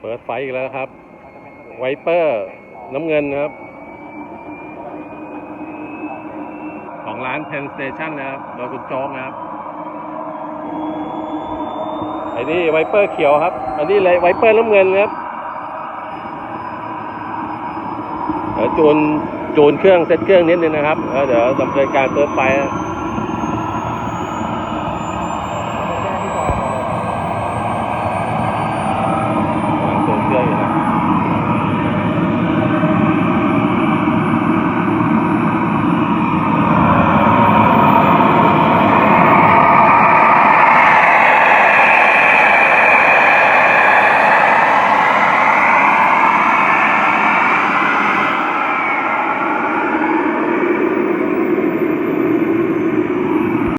เปิดไฟอีกแล้วครับ ไวเปอร์น้ำเงินครับ ของร้านเพนสเตชันนะครับโดยคุณโจ๊กนะครับไอ้นี่ไวเปอร์เขียวครับ อันนี้เลยไวเปอร์น้ำเงินครับเดี๋ยวจูนจูนเครื่องเซตเครื่องนิดนึงนะครับแล้วเดี๋ยวดำเนินการเติมไฟ